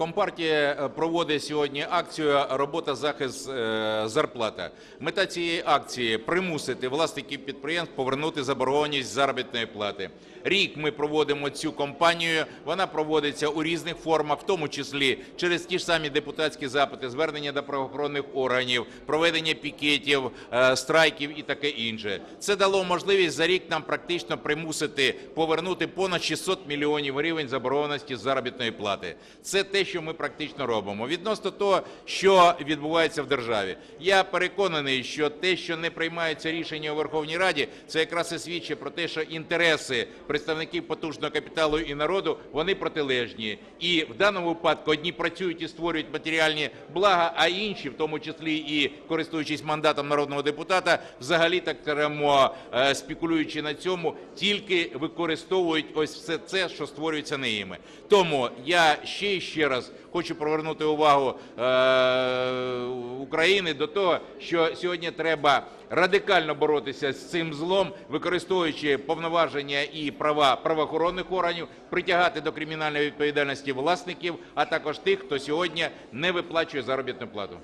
Компартія е, проводить сьогодні акцію Робота захист е, зарплата. Мета цієї акції примусити власників підприємств повернути заборгованість заробітної плати. Рік ми проводимо цю кампанію. Вона проводиться у різних формах, в тому числі через ті ж самі депутатські запити, звернення до правоохоронних органів, проведення пікетів, е, страйків і таке інше. Це дало можливість за рік нам практично примусити повернути понад 600 мільйонів гривень заборгованості заробітної плати. Це те, що ми практично робимо. Відносно того, що відбувається в державі, я переконаний, що те, що не приймаються рішення у Верховній Раді, це якраз і свідчить про те, що інтереси представників потужного капіталу і народу вони протилежні. І в даному випадку одні працюють і створюють матеріальні блага, а інші, в тому числі і користуючись мандатом народного депутата, взагалі так скажемо, е, спекулюючи на цьому, тільки використовують ось все це, що створюється ними. Тому я ще і ще раз хочу привернути увагу е, України до того, що сьогодні треба радикально боротися з цим злом, використовуючи повноваження і права правоохоронних органів, притягати до кримінальної відповідальності власників, а також тих, хто сьогодні не виплачує заробітну плату.